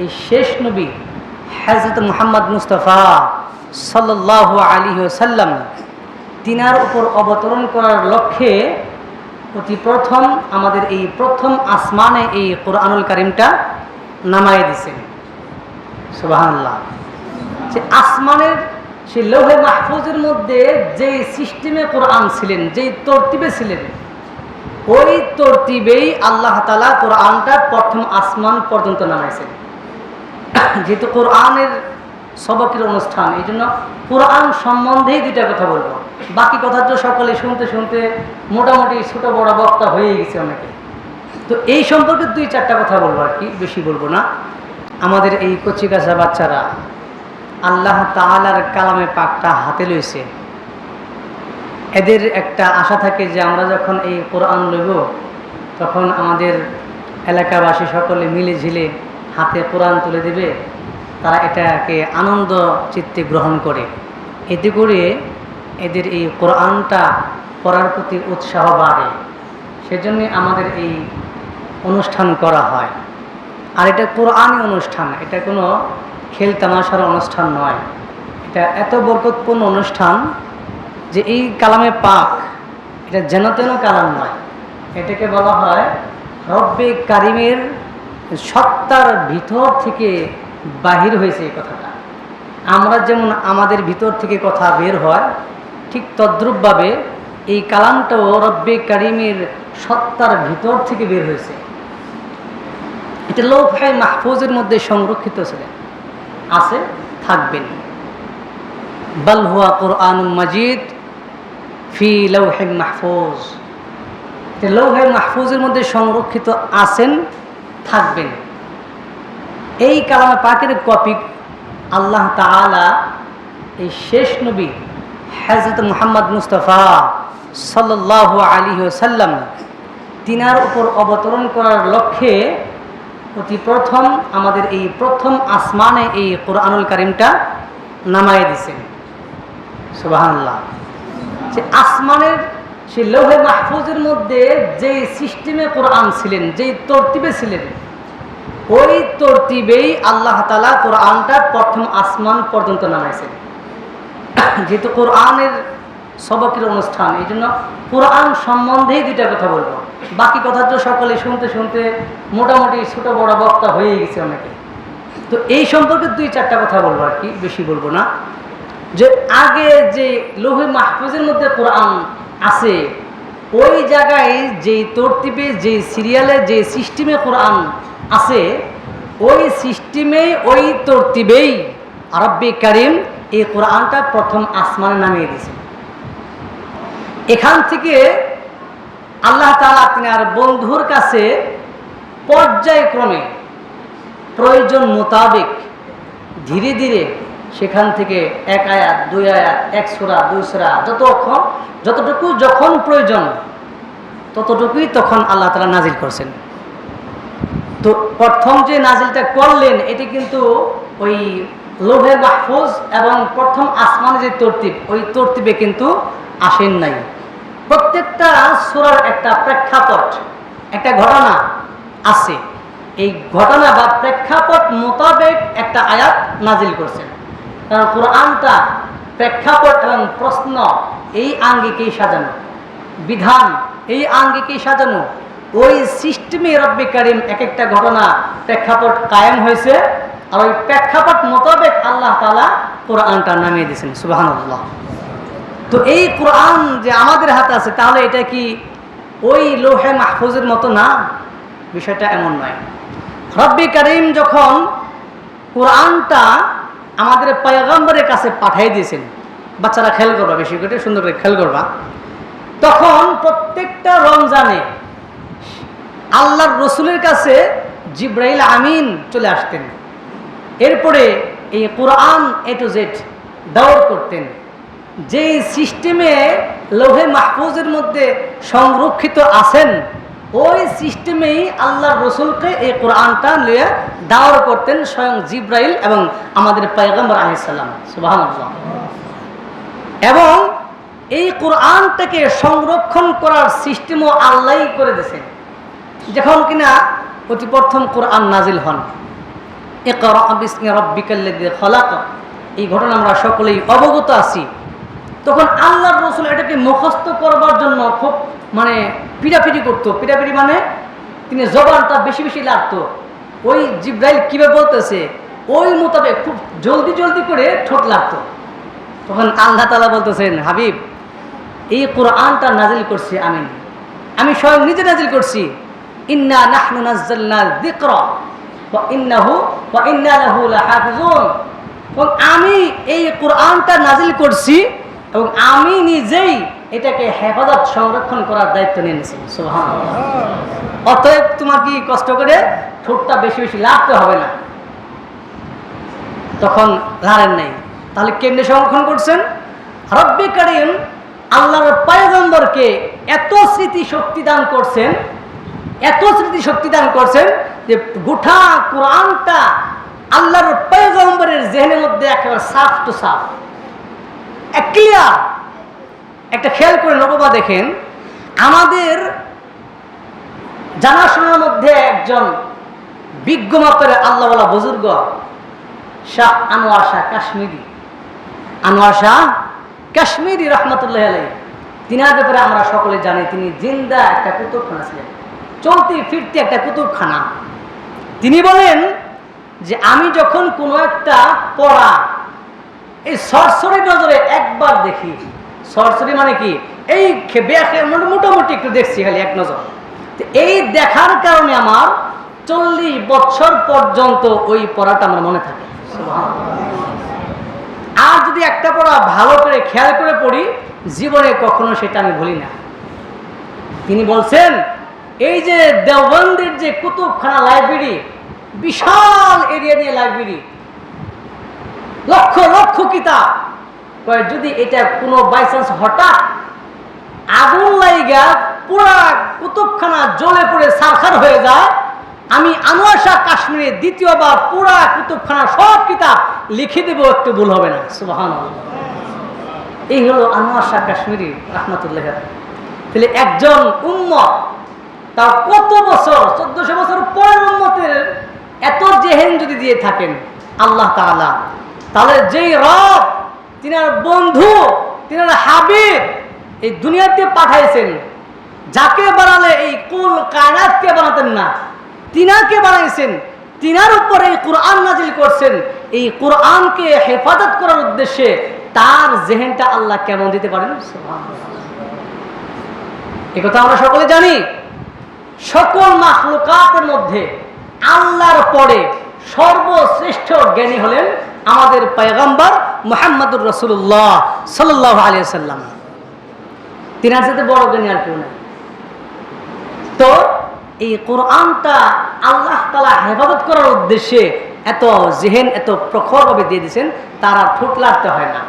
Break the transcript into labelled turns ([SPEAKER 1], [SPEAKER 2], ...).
[SPEAKER 1] এই শেষ নবী হজরত মুহাম্মদ মুস্তফা সাল্লাহ আলী সাল্লাম তিনার উপর অবতরণ করার লক্ষ্যে অতি প্রথম আমাদের এই প্রথম আসমানে এই কোরআনুল কারিমটা নামায় দিছেন সুবাহান্লাহ যে আসমানের সেই লৌহে মাহফুজের মধ্যে যেই সিস্টেমে কোরআন ছিলেন, যেই তরতিবে ছিলেন, ওই তরতিবেই আল্লাহ তালা কোরআনটা প্রথম আসমান পর্যন্ত নামাইছেন। যেহেতু কোরআনের সবকের অনুষ্ঠান, এই জন্য কোরআন সম্বন্ধেই দুইটা কথা বলব। বাকি কথা তো সকলে শুনতে শুনতে মোটামুটি ছোট বড় বক্তা হয়ে গেছে অনেকে। তো এই সম্পর্কে দুই চারটা কথা বলব আর কি, বেশি বলব না। আমাদের এই কচিকাচা বাচ্চারা আল্লাহ তালার কালামে পাকটা হাতে লইছে। এদের একটা আশা থাকে যে আমরা যখন এই কোরআন লইব, তখন আমাদের এলাকাবাসী সকলে মিলে ঝিলে হাতে কোরআন তুলে দেবে, তারা এটাকে আনন্দ চিত্তে গ্রহণ করে। এতে করে এদের এই কোরআনটা পড়ার প্রতি উৎসাহ বাড়ে। সেজন্যই আমাদের এই অনুষ্ঠান করা হয়। আর এটা কোরআনই অনুষ্ঠান, এটা কোনো খেল তামাশার অনুষ্ঠান নয়। এটা এত বরকতপূর্ণ অনুষ্ঠান যে এই কালামে পাক, এটা যেন তেন কালাম নয়। এটাকে বলা হয় রব্বে কারিমের সত্তার ভিতর থেকে বাহির হয়েছে এই কথাটা। আমরা যেমন আমাদের ভিতর থেকে কথা বের হয়, ঠিক তদ্রূপভাবে এই কালামটাও রব্বে কারিমের সত্তার ভিতর থেকে বের হয়েছে। এটা লৌহায় মাহফুজের মধ্যে সংরক্ষিত ছিলেন আছে, থাকবেন। বালহুয়া কোরআন মাজিদ ফি লৌহে মাহফুজ। লৌহে মাহফুজের মধ্যে সংরক্ষিত আছেন থাকবেন। এই কালামে পাকের কপি আল্লাহ তালা এই শেষ নবী হজরত মুহাম্মদ মুস্তফা সাল্লাহ আলী সাল্লাম তিনার উপর অবতরণ করার লক্ষ্যে অতি প্রথম আমাদের এই প্রথম আসমানে এই কোরআনুল কারিমটা নামায় দিছেন সুবাহান্লাহ যে আসমানের সেই লৌহে মাহফুজের মধ্যে যেই সিস্টেমে কোরআন ছিলেন, যেই তরতিবে ছিলেন, ওই তরতিবেই আল্লাহ তালা কোরআনটা প্রথম আসমান পর্যন্ত নামাইছেন। যেহেতু কোরআনের সবকের অনুষ্ঠান, এই জন্য কোরআন সম্বন্ধেই দুইটা কথা বলব। বাকি কথা তো সকলে শুনতে শুনতে মোটামুটি ছোট বড় বক্তা হয়ে গেছে অনেকে। তো এই সম্পর্কে দুই চারটা কথা বলব আর কি, বেশি বলব না। যে আগে যে লোহে মাহফুজের মধ্যে কোরআন আছে। ওই জায়গায় যেই তরতিবে যে সিরিয়ালে যে সিস্টেমে কোরআন আছে, ওই সিস্টেমে ওই তরতিবেই আরব্বে কারিম এই কোরআনটা প্রথম আসমানে নামিয়ে দিয়েছে। এখান থেকে আল্লাহ তালা তিনার বন্ধুর কাছে পর্যায়ক্রমে প্রয়োজন মোতাবেক ধীরে ধীরে সেখান থেকে এক আয়াত, দুই আয়াত, এক সোরা, দুই সোরা, যতক্ষণ, যতটুকু যখন প্রয়োজন, ততটুকুই তখন আল্লাহ তালা নাজিল করছেন। তো প্রথম যে নাজিলটা করলেন, এটি কিন্তু ওই লোহের মাহফুজ এবং প্রথম আসমানে যে তরতিব, ওই তরতিবে কিন্তু আসেন নাই। প্রত্যেকটা সুরার একটা প্রেক্ষাপট, একটা ঘটনা আছে। এই ঘটনা বা প্রেক্ষাপট মোতাবেক একটা আয়াত নাজিল করছেন। কারণ কোরআনটা প্রেক্ষাপট এবং প্রশ্ন, এই আঙ্গিকেই সাজানো। বিধান, এই আঙ্গিকেই সাজানো। ওই সিস্টেমে রব্বি কারিম এক একটা ঘটনা প্রেক্ষাপট কায়েম হয়েছে আর ওই প্রেক্ষাপট মোতাবেক আল্লাহ তালা কোরআনটা নামিয়ে দিয়েছেন সুবাহ তো এই কোরআন যে আমাদের হাতে আছে, তাহলে এটা কি ওই লোহে মাহফুজের মতো না? বিষয়টা এমন নয়। রব্বি করিম যখন কোরআনটা আমাদের পয়গম্বরের কাছে পাঠিয়ে দিয়েছেন। বাচ্চারা খেল করবা, বেশি করে সুন্দর করে খেল করবা। তখন প্রত্যেকটা রমজানে আল্লাহর রসুলের কাছে জিব্রাইল আমিন চলে আসতেন। এরপরে এই কোরআন এ টু জেড দাওয়ার করতেন। যে সিস্টেমে লোহে মাহফুজের মধ্যে সংরক্ষিত আছেন ওই সিস্টেমেই আল্লাহ রসুলকে এই কোরআনটা নিয়ে দাওয়ার করতেন স্বয়ং জিব্রাইল এবং আমাদের পয়গম্বর আলিসাল্লাম সুবাহ এবং এই কোরআনটাকে সংরক্ষণ করার সিস্টেমও আল্লাহই করে দিয়েছেন। যখন কিনা অতি প্রথম কোরআন নাজিল হন রাব্বিকাল্লাযী খলাক, এই ঘটনা আমরা সকলেই অবগত আছি। তখন আল্লাহ রসুল এটাকে মুখস্থ করবার জন্য খুব মানে পিড়াপিড়ি করতো। পিটাপিটি মানে তিনি জবানটা বেশি বেশি লাগতো। ওই জিব্রাইল কীভাবে বলতেছে? ওই মোতাবেক খুব জলদি জলদি করে ঠোঁট লাগতো। তখন আল্লাহ তালা বলতেছেন, হাবিব, এই কোরআনটা নাজিল করছি আমি। আমি স্বয়ং নিজে নাজিল করছি। ইন্না নাহনু নাজ্জালনা যিকরা ইন্নাহু ইন্না লাহু আমি এই কোরআনটা নাজিল করছি এবং আমি নিজেই এটাকে হেফাজত সংরক্ষণ করার দায়িত্ব নিয়ে নিয়েছি। সুবহানাল্লাহ। অতএব তোমার কি কষ্ট করে ঠোঁটটা বেশি বেশি লাগতে হবে না? তখন লাড়েন নাই। তাহলে কেমনে সংরক্ষণ করছেন? রব্বি করিম আল্লাহর পায়গম্বরকে এত স্মৃতি শক্তি দান করছেন, এত স্মৃতি শক্তি দান করছেন যে গোটা কোরআনটা আল্লাহর পায়গম্বরের জেহেনের মধ্যে একেবারে সাফ টু সাফ। ক্লিয়ার একটা খেয়াল করে নববা দেখেন, আমাদের জানাশোনার মধ্যে একজন বিজ্ঞ মাপের আল্লাহওয়ালা বুজুর্গ, শাহ আনোয়ার শাহ কাশ্মীরি। আনোয়ার শাহ কাশ্মীরি রহমতুল্লাহ আলাই তিনার ব্যাপারে আমরা সকলে জানি, তিনি জিন্দা একটা কুতুবখানা ছিলেন। চলতি ফিরতি একটা কুতুবখানা। তিনি বলেন যে, আমি যখন কোনো একটা পড়া এই সরসরি নজরে একবার দেখি। সরসরি মানে কি? এই মোটামুটি একটু দেখছি খালি এক নজর। এই দেখার কারণে আমার চল্লিশ বছর পর্যন্ত ওই পড়াটা আমার মনে থাকে। আর যদি একটা পড়া ভালো করে খেয়াল করে পড়ি, জীবনে কখনো সেটা আমি ভুলি না। তিনি বলছেন, এই যে দেওবন্দের যে কুতুবখানা লাইব্রেরি বিশাল এরিয়া নিয়ে লাইব্রেরি কিতাব কয়, যদি এটা কোনো বাইচান্স হঠাৎ আগুন লাইগা পুরা কুতুবখানা জ্বলে পড়ে সারখার হয়ে যায়, আমি আনোয়ার কাশ্মীরে দ্বিতীয়বার পুরা কুতুবখানা সব কিতাব লিখে দেব, একটু ভুল হবে না। সুবাহান এই হলো আনোয়ার কাশ্মীরি, রহমতুল্লাহ তাহলে একজন উম্মত, তার কত বছর, চোদ্দশো বছর পরের উম্মতের এত জেহেন যদি দিয়ে থাকেন, আল্লাহ তাআলা তাহলে যেই রব, তিনার বন্ধু, তিনার হাবিব এই দুনিয়াতে পাঠাইছেন, যাকে বানালে এই কুল কায়নাতকে বানাতেন না, তিনাকে বানাইছেন, তিনার উপর এই কোরআন নাজিল করছেন, এই কোরআনকে হেফাজত করার উদ্দেশ্যে তার জেহেনটা আল্লাহ কেমন দিতে পারেন? এ কথা আমরা সকলে জানি, সকল মাখলুকাতের মধ্যে আল্লাহর পরে সর্বশ্রেষ্ঠ জ্ঞানী হলেন আমাদের পয়গম্বর মোহাম্মদুর রসুল্লাহ সাল্লাহ আলিয়া সাল্লাম তিনার সাথে বড় জ্ঞানী আর কেউ নাই। তো এই কোরআনটা আল্লাহ তালা হেফাজত করার উদ্দেশ্যে এত জেহেন, এত প্রখরভাবে দিয়ে দিয়েছেন, তারা ঠোঁট লাগতে হয় না।